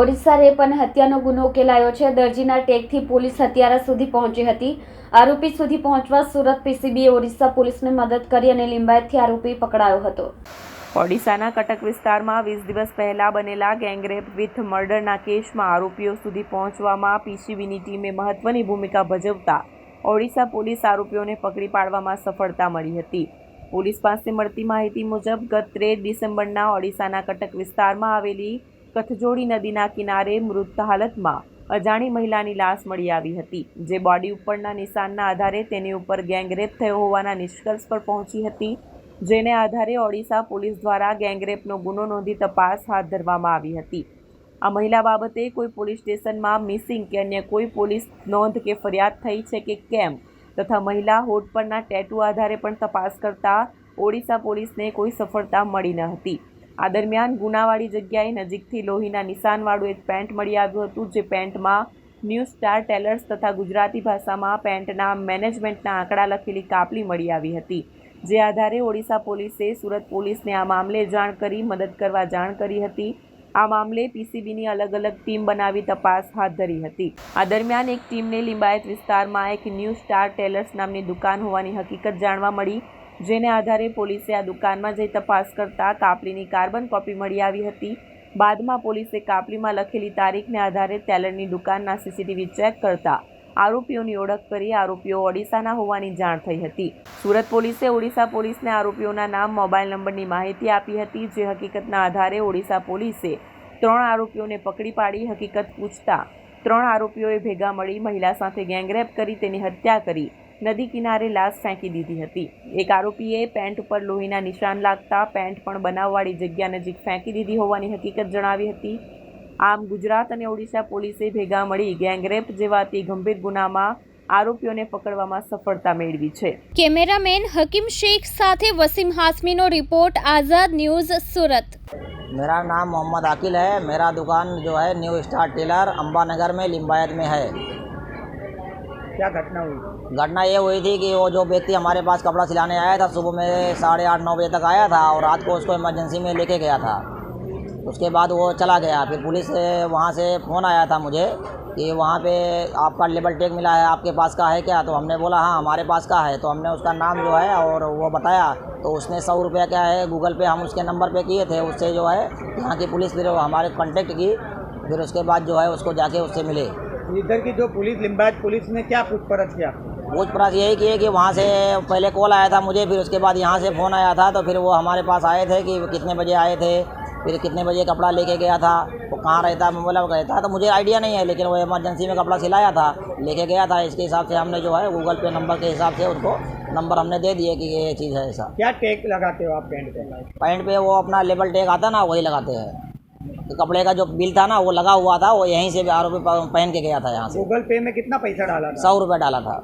Odisha rape અને હત્યાનો ગુનો ઉકેલાયો છે. દરજીના ટેકથી પોલીસ હત્યારા સુધી પહોંચી હતી. આરોપી સુધી પહોંચવા સુરત પીસીબીએ ઓડિશા પોલીસને મદદ કરી અને લિંબાયતથી આરોપી પકડાયો હતો. ઓડિશાના કટક વિસ્તારમાં વીસ દિવસ પહેલાં બનેલા ગેંગરેપ વિથ મર્ડરના કેસમાં આરોપીઓ સુધી પહોંચવામાં પીસીબીની ટીમે મહત્વની ભૂમિકા ભજવતા ઓડિશા પોલીસ આરોપીઓને પકડી પાડવામાં સફળતા મળી હતી. પોલીસ પાસે મળતી માહિતી મુજબ ગત તેર ડિસેમ્બરના ઓડિશાના કટક વિસ્તારમાં આવેલી કથજોડી નદીના કિનારે મૃત હાલતમાં અજાણી મહિલાની લાશ મળી આવી હતી, જે બોડી ઉપરના નિશાનના આધારે તેની ઉપર ગેંગરેપ થયો હોવાના નિષ્કર્ષ પર પહોંચી હતી, જેને આધારે ઓડિશા પોલીસ દ્વારા ગેંગરેપનો ગુનો નોંધી તપાસ હાથ ધરવામાં આવી હતી. આ મહિલા બાબતે કોઈ પોલીસ સ્ટેશનમાં મિસિંગ કે અન્ય કોઈ પોલીસ નોંધ કે ફરિયાદ થઈ છે કે કેમ, તથા મહિલા હોઠ પરના ટેટુ આધારે પણ તપાસ કરતા ઓડિશા પોલીસને કોઈ સફળતા મળી ન હતી. આ દરમિયાન ગુનાવાળી જગ્યાએ નજીકથી લોહીના નિશાનવાળું એક પેન્ટ મળી આવ્યું હતું, જે પેન્ટમાં ન્યૂ સ્ટાર ટેલર્સ તથા ગુજરાતી ભાષામાં પેન્ટના મેનેજમેન્ટના આંકડા લખેલી કાપલી મળી આવી હતી. જે આધારે ઓડિશા પોલીસે સુરત પોલીસને આ મામલે જાણ કરી, મદદ કરવા જાણ કરી હતી. આ મામલે પીસીબીની અલગ અલગ ટીમ બનાવી તપાસ હાથ ધરી હતી. આ દરમિયાન એક ટીમને લિંબાયત વિસ્તારમાં એક ન્યૂ સ્ટાર ટેલર્સ નામની દુકાન હોવાની હકીકત જાણવા મળી. જેને આધારે પોલીસે આ દુકાનમાં જઈ તપાસ કરતા કાપલીની કાર્બન કોપી મળી આવી હતી. બાદમાં પોલીસે કાપલીમાં લખેલી તારીખને આધારે ટેલરની દુકાનના સીસીટીવી ચેક કરતા આરોપીઓની ઓળખ કરી આરોપીઓ ઓડિશાના હોવાની જાણ થઈ હતી. સુરત પોલીસે ઓડિશા પોલીસને આરોપીઓના નામ, મોબાઈલ નંબરની માહિતી આપી હતી, જે હકીકતના આધારે ઓડિશા પોલીસે ત્રણ આરોપીઓને પકડી પાડી, હકીકત પૂછતા ત્રણ આરોપીઓએ ભેગા મળી મહિલા સાથે ગેંગરેપ કરી, તેની હત્યા કરી. નદી કિનારે લાશ ફેંકી દીધી હતી એક આરોપીએ પેન્ટ ઉપર લોહીના નિશાન લાગતા પેન્ટ પણ બનાવવાળી જગ્યા નજીક ફેંકી દીધી હોવાની હકીકત જણાવી હતી આમ ગુજરાત અને ઓડિશા પોલીસે ભેગા મળી ગેંગરેપ જેવા અતિ ગંભીર ગુનામાં આરોપીઓને પકડવામાં સફળતા મેળવી છે કેમેરામેન હકીમ શેખ સાથે વસીમ હાસમીનો રિપોર્ટ આઝાદ ન્યૂઝ સુરત मेरा नाम मोहम्मद आकिल है मेरा दुकान जो है न्यू स्टार टेलर अंबानगर में लिम्बायत में है क्या घटना हुई? घटना ये हुई थी कि वो जो व्यक्ति हमारे पास कपड़ा सिलाने आया था, सुबह में साढ़े आठ, नौ बजे तक आया था और रात को उसको इमरजेंसी में लेके गया था। उसके बाद वो चला गया। फिर पुलिस वहाँ से फ़ोन आया था मुझे कि वहाँ पे आपका लेबल टेक मिला है, आपके पास का है क्या? तो हमने बोला हाँ हमारे पास का है। तो हमने उसका नाम जो है और वो बताया। तो उसने सौ रुपया क्या है गूगल पे हम उसके नंबर पे किए थे। उससे जो है, यहाँ की पुलिस फिर हमारे कांटेक्ट की। फिर उसके बाद जो है, उसको जाके उससे मिले। इधर की जो पुलिस लिम्बायत पुलिस ने क्या पूछपरछ किया? पूछपरछ यही की है कि वहाँ से पहले कॉल आया था मुझे फिर उसके बाद यहाँ से फ़ोन आया था तो फिर वो हमारे पास आए थे कि कितने बजे आए थे फिर कितने बजे कपड़ा लेके गया था वो कहाँ रहता है बोला रहता तो मुझे आइडिया नहीं है लेकिन वो इमरजेंसी में कपड़ा सिलाया था लेके गया था इसके हिसाब से हमने जो है गूगल पे नंबर के हिसाब से उसको नंबर हमने दे दिए कि ये चीज़ है ऐसा। क्या टैग लगाते हो आप पेंट पे? पैंट पे वो अपना लेबल टैग आता ना वही लगाते हैं। तो कपड़े का जो बिल था ना वो लगा हुआ था वो यहीं से आरोपी पहन के गया था यहाँ से गूगल पे में कितना पैसा डाला था सौ रुपये डाला था